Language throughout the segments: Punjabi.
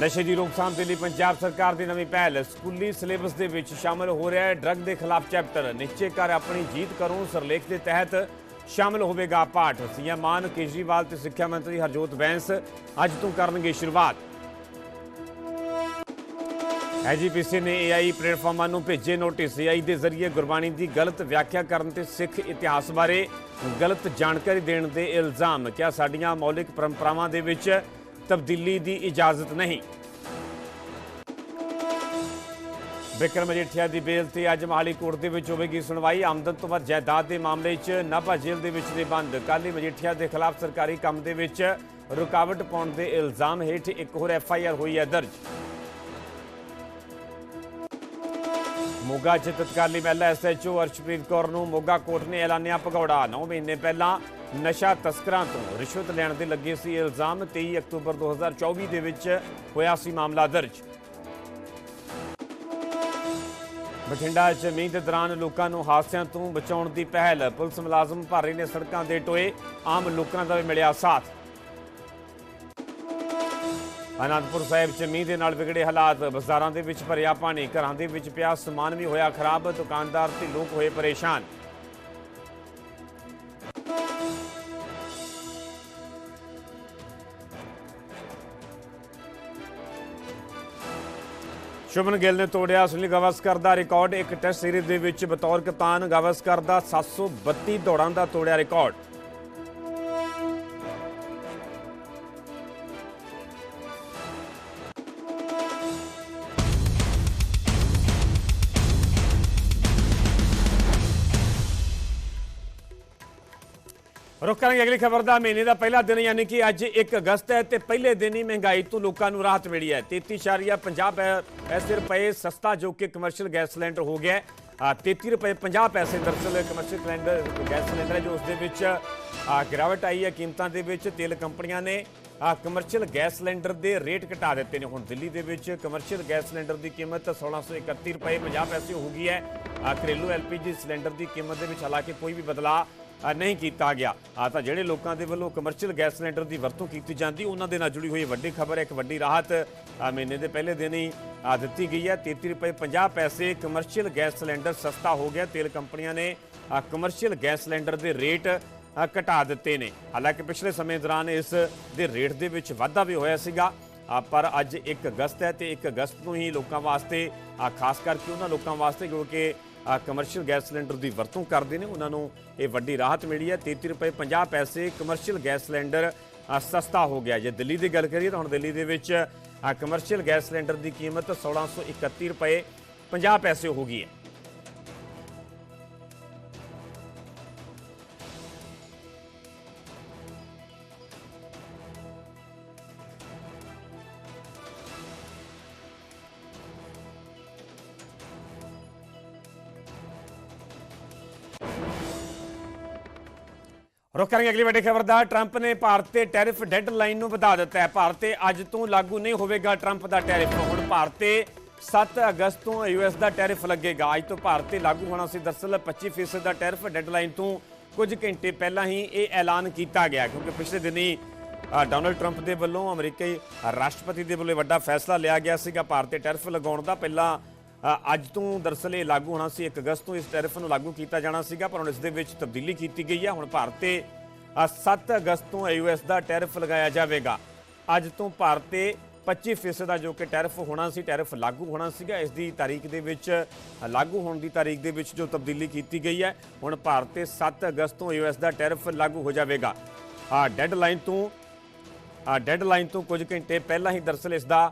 ਨਸ਼ੇ ਦੀ ਰੋਕਥਾਮ ਦੇ ਲਈ ਪੰਜਾਬ ਸਰਕਾਰ ਦੀ ਨਵੀਂ ਪਹਿਲ। ਸਕੂਲੀ ਸਿਲੇਬਸ ਦੇ ਵਿੱਚ ਸ਼ਾਮਲ ਹੋ ਰਿਹਾ ਹੈ ਡਰੱਗ ਦੇ ਖਿਲਾਫ ਚੈਪਟਰ। ਨਿਸ਼ਚੈ ਕਰ ਆਪਣੀ ਜੀਤ ਕਰੋ, ਸਰਲੇਖ ਦੇ ਤਹਿਤ ਸ਼ਾਮਲ ਹੋਵੇਗਾ ਪਾਠ। ਸੀਐਮ ਮਾਨ, ਕੇਜਰੀਵਾਲ ਤੇ ਸਿੱਖਿਆ ਮੰਤਰੀ ਹਰਜੋਤ ਬੈਂਸ ਅੱਜ ਤੋਂ ਕਰਨਗੇ ਸ਼ੁਰੂਆਤ। ਐਜੀਪੀਸੀ ਨੇ ਏਆਈ ਪਲੇਟਫਾਰਮਾਂ ਨੂੰ ਭੇਜੇ ਨੋਟਿਸ। ਏਆਈ ਦੇ ਜ਼ਰੀਏ ਗੁਰਬਾਣੀ ਦੀ ਗਲਤ ਵਿਆਖਿਆ ਕਰਨ ਤੇ ਸਿੱਖ ਇਤਿਹਾਸ ਬਾਰੇ ਗਲਤ ਜਾਣਕਾਰੀ ਦੇਣ ਦੇ ਇਲਜ਼ਾਮ। ਕਿਹਾ ਸਾਡੀਆਂ ਮੌਲਿਕ ਪਰੰਪਰਾਵਾਂ ਦੇ ਵਿੱਚ ਤਬਦੀਲੀ ਦੀ ਇਜਾਜ਼ਤ ਨਹੀਂ। ਵਿਕਰਮ ਮਜੀਠੀਆ ਦੀ ਬੇਲ ਤੇ ਅੱਜ ਮਹਾਲੀ ਕੋਰਟ ਦੇ ਵਿੱਚ ਹੋਵੇਗੀ ਸੁਣਵਾਈ। ਆਮਦਨ ਤੋਂ ਵੱਧ ਜਾਇਦਾਦ ਦੇ ਮਾਮਲੇ 'ਚ ਨਾਭਾ ਜੇਲ੍ਹ ਦੇ ਵਿੱਚ ਨੇ ਬੰਦ। ਕਾਲੀ ਮਜੀਠੀਆ ਦੇ ਖਿਲਾਫ ਸਰਕਾਰੀ ਕੰਮ ਦੇ ਵਿੱਚ ਰੁਕਾਵਟ ਪਾਉਣ ਦੇ ਇਲਜ਼ਾਮ ਹੇਠ ਇੱਕ ਹੋਰ ਐਫ ਆਈ ਆਰ ਹੋਈ ਹੈ ਦਰਜ। ਮੋਗਾ 'ਚ ਤਤਕਾਲੀ ਮਹਿਲਾ ਓ ਅਰਸ਼ਪ੍ਰੀਤ ਕੌਰ ਨੂੰ ਮੋਗਾ ਕੋਰਟ ਨੇ ਐਲਾਨਿਆ ਭਗੌੜਾ। 9 ਮਹੀਨੇ ਪਹਿਲਾਂ ਨਸ਼ਾ ਤਸਕਰਾਂ ਤੋਂ ਰਿਸ਼ਵਤ ਲੈਣ ਦੇ ਲੱਗੇ ਸੀ ਇਲਜ਼ਾਮ 23 ਅਕਤੂਬਰ 2024 ਦੇ ਵਿੱਚ ਹੋਇਆ ਸੀ ਮਾਮਲਾ ਦਰਜ। ਬਠਿੰਡਾ 'ਚ ਮੀਂਹ ਦੇ ਦੌਰਾਨ ਲੋਕਾਂ ਨੂੰ ਹਾਦਸਿਆਂ ਤੋਂ ਬਚਾਉਣ ਦੀ ਪਹਿਲ, ਪੁਲਿਸ ਮੁਲਾਜ਼ਮ ਭਾਰੀ ਨੇ ਸੜਕਾਂ ਦੇ ਟੋਏ ਆਮ ਲੋਕਾਂ ਦਾ ਵੀ ਮਿਲਿਆ ਸਾਥ। ਅਨੰਦਪੁਰ ਸਾਹਿਬ 'ਚ ਮੀਂਹ ਦੇ ਨਾਲ ਵਿਗੜੇ ਹਾਲਾਤ, ਬਾਜ਼ਾਰਾਂ ਦੇ ਵਿੱਚ ਭਰਿਆ ਪਾਣੀ, ਘਰਾਂ ਦੇ ਵਿੱਚ ਪਿਆ ਸਮਾਨ ਵੀ ਹੋਇਆ ਖਰਾਬ, ਦੁਕਾਨਦਾਰ ਤੇ ਲੋਕ ਹੋਏ ਪਰੇਸ਼ਾਨ। ਸ਼ੁਭਨ ਗਿੱਲ ਨੇ ਤੋੜਿਆ। ਸੁਨੀਲ ਗਾਵਸਕਰ ਦਾ ਰਿਕਾਰਡ ਇੱਕ ਟੈਸਟ ਸੀਰੀਜ਼ ਦੇ ਵਿੱਚ ਬਤੌਰ ਕਪਤਾਨ ਗਾਵਸਕਰ ਦਾ 732 ਦੌੜਾਂ ਦਾ ਤੋੜਿਆ ਰਿਕਾਰਡ। ਰੁਕ ਕਰਾਂਗੇ ਅਗਲੀ ਖਬਰ ਦਾ ਮਹੀਨੇ ਦਾ ਪਹਿਲਾ ਦਿਨ, ਯਾਨੀ ਕਿ ਅੱਜ 1 ਅਗਸਤ ਹੈ ਤੇ ਪਹਿਲੇ ਦਿਨ ਹੀ ਮਹਿੰਗਾਈ ਤੋਂ ਲੋਕਾਂ ਨੂੰ ਰਾਹਤ ਮਿਲੀ ਹੈ। 33.50 ਪੈਸੇ ਰੁਪਏ ਸਸਤਾ ਜੋ ਕਿ ਕਮਰਸ਼ੀਅਲ ਗੈਸ ਸਿਲੰਡਰ ਹੋ ਗਿਆ ਹੈ। 33 ਰੁਪਏ 50 ਪੈਸੇ ਦਰਅਸਲ ਕਮਰਸ਼ੀਅਲ ਸਿਲੰਡਰ ਗੈਸ ਸਿਲੰਡਰ ਹੈ ਜੋ ਉਸ ਦੇ ਵਿੱਚ ਗਿਰਾਵਟ ਆਈ ਹੈ ਕੀਮਤਾਂ ਦੇ ਵਿੱਚ। ਤੇਲ ਕੰਪਨੀਆਂ ਨੇ ਕਮਰਸ਼ੀਅਲ ਗੈਸ ਸਿਲੰਡਰ ਦੇ ਰੇਟ ਘਟਾ ਦਿੱਤੇ ਨੇ। ਹੁਣ ਦਿੱਲੀ ਦੇ ਵਿੱਚ ਕਮਰਸ਼ੀਅਲ ਗੈਸ ਸਿਲੰਡਰ ਦੀ ਕੀਮਤ 1631 ਰੁਪਏ 50 ਪੈਸੇ ਹੋ ਗਈ ਹੈ। ਆ, ਘਰੇਲੂ ਐਲਪੀਜੀ ਸਿਲੰਡਰ ਦੀ ਕੀਮਤ ਦੇ ਵਿੱਚ ਹਾਲਾਂਕਿ ਕੋਈ ਵੀ ਬਦਲਾਅ ਨਹੀਂ ਕੀਤਾ ਗਿਆ। ਆ ਤਾਂ ਜਿਹੜੇ ਲੋਕਾਂ ਦੇ ਵੱਲੋਂ ਕਮਰਸ਼ੀਅਲ ਗੈਸ ਸਿਲੰਡਰ ਦੀ ਵਰਤੋਂ ਕੀਤੀ ਜਾਂਦੀ, ਉਹਨਾਂ ਦੇ ਨਾਲ ਜੁੜੀ ਹੋਈ ਵੱਡੀ ਖਬਰ ਹੈ ਇੱਕ ਵੱਡੀ ਰਾਹਤ ਮਹੀਨੇ ਦੇ ਪਹਿਲੇ ਦਿਨ ਹੀ ਦਿੱਤੀ ਗਈ ਹੈ। 33 ਰੁਪਏ 50 ਪੈਸੇ ਕਮਰਸ਼ੀਅਲ ਗੈਸ ਸਿਲੰਡਰ ਸਸਤਾ ਹੋ ਗਿਆ। ਤੇਲ ਕੰਪਨੀਆਂ ਨੇ ਕਮਰਸ਼ੀਅਲ ਗੈਸ ਸਿਲੰਡਰ ਦੇ ਰੇਟ ਘਟਾ ਦਿੱਤੇ ਨੇ। ਹਾਲਾਂਕਿ ਪਿਛਲੇ ਸਮੇਂ ਦੌਰਾਨ ਇਸ ਦੇ ਰੇਟ ਦੇ ਵਿੱਚ ਵਾਧਾ ਵੀ ਹੋਇਆ ਸੀਗਾ। ਪਰ ਅੱਜ 1 ਅਗਸਤ ਹੈ ਤੇ 1 ਅਗਸਤ ਨੂੰ ਹੀ ਲੋਕਾਂ ਵਾਸਤੇ ਖਾਸ ਕਰਕੇ ਉਹਨਾਂ ਲੋਕਾਂ ਵਾਸਤੇ, ਕਿਉਂਕਿ ਆ ਕਮਰਸ਼ੀਅਲ ਗੈਸ ਸਿਲੰਡਰ ਦੀ ਵਰਤੋਂ ਕਰਦੇ ਨੇ। ਉਹਨਾਂ ਨੂੰ ਇਹ ਵੱਡੀ ਰਾਹਤ ਮਿਲੀ ਹੈ। 33 ਰੁਪਏ 50 ਪੈਸੇ ਕਮਰਸ਼ੀਅਲ ਗੈਸ ਸਿਲੰਡਰ ਸਸਤਾ ਹੋ ਗਿਆ। ਜੇ ਦਿੱਲੀ ਦੀ ਗੱਲ ਕਰੀਏ ਤਾਂ ਹੁਣ ਦਿੱਲੀ ਦੇ ਵਿੱਚ ਕਮਰਸ਼ੀਅਲ ਗੈਸ ਸਿਲੰਡਰ ਦੀ ਕੀਮਤ 1631 ਰੁਪਏ 50 ਪੈਸੇ ਹੋ ਗਈ ਹੈ। ਰੁਕ ਕਰਾਂਗੇ ਅਗਲੀ ਵੱਡੀ ਖਬਰ ਦਾ। ਟਰੰਪ ਨੇ ਭਾਰਤ ਤੇ ਟੈਰਿਫ ਡੈਡਲਾਈਨ ਨੂੰ ਵਧਾ ਦਿੱਤਾ ਹੈ। ਭਾਰਤ ਤੇ ਅੱਜ ਤੋਂ ਲਾਗੂ ਨਹੀਂ ਹੋਵੇਗਾ ਟਰੰਪ ਦਾ ਟੈਰਿਫ। ਹੁਣ ਭਾਰਤ ਤੇ 7 ਅਗਸਤ ਤੋਂ ਯੂਐਸ ਦਾ ਟੈਰਿਫ ਲੱਗੇਗਾ। ਅੱਜ ਤੋਂ ਭਾਰਤ ਤੇ ਲਾਗੂ ਹੋਣਾ ਸੀ ਦਰਸਲ 25% ਦਾ ਟੈਰਿਫ। ਡੈਡਲਾਈਨ ਤੋਂ ਕੁਝ ਘੰਟੇ ਪਹਿਲਾਂ ਹੀ ਇਹ ਐਲਾਨ ਕੀਤਾ ਗਿਆ, ਕਿਉਂਕਿ ਪਿਛਲੇ ਦਿਨੀ ਡੋਨਲਡ ਟਰੰਪ ਦੇ ਵੱਲੋਂ ਅਮਰੀਕੀ ਰਾਸ਼ਟਰਪਤੀ ਦੇ ਵੱਲੋਂ ਵੱਡਾ ਫੈਸਲਾ ਲਿਆ ਗਿਆ ਸੀਗਾ। ਭਾਰਤ ਤੇ ਟੈਰਿਫ ਲਗਾਉਣ ਦਾ ਪਹਿਲਾਂ ਅੱਜ ਤੋਂ ਦਰਅਸਲ ਇਹ ਲਾਗੂ ਹੋਣਾ ਸੀ 1 ਅਗਸਤ ਤੋਂ ਇਸ ਟੈਰਿਫ ਨੂੰ ਲਾਗੂ ਕੀਤਾ ਜਾਣਾ ਸੀਗਾ ਪਰ ਹੁਣ ਇਸ ਦੇ ਵਿੱਚ ਤਬਦੀਲੀ ਕੀਤੀ ਗਈ ਹੈ। ਹੁਣ ਭਾਰਤ ਤੇ ਅ, 7 ਅਗਸਤ ਤੋਂ ਯੂਐਸ ਦਾ ਟੈਰਿਫ ਲਗਾਇਆ ਜਾਵੇਗਾ। ਅੱਜ ਤੋਂ ਭਾਰਤ ਤੇ 25% ਦਾ ਜੋ ਕਿ ਟੈਰਿਫ ਹੋਣਾ ਸੀ ਟੈਰਿਫ ਲਾਗੂ ਹੋਣਾ ਸੀਗਾ। ਇਸ ਦੀ ਤਾਰੀਖ ਦੇ ਵਿੱਚ ਲਾਗੂ ਹੋਣ ਦੀ ਤਾਰੀਖ ਦੇ ਵਿੱਚ ਜੋ ਤਬਦੀਲੀ ਕੀਤੀ ਗਈ ਹੈ ਹੁਣ ਭਾਰਤ ਤੇ 7 ਅਗਸਤ ਤੋਂ ਯੂਐਸ ਦਾ ਟੈਰਿਫ ਲਾਗੂ ਹੋ ਜਾਵੇਗਾ। ਆ ਡੈਡਲਾਈਨ ਤੋਂ ਆ ਡੈਡਲਾਈਨ ਤੋਂ ਕੁਝ ਘੰਟੇ ਪਹਿਲਾਂ ਹੀ ਦਰਅਸਲ ਇਸ ਦਾ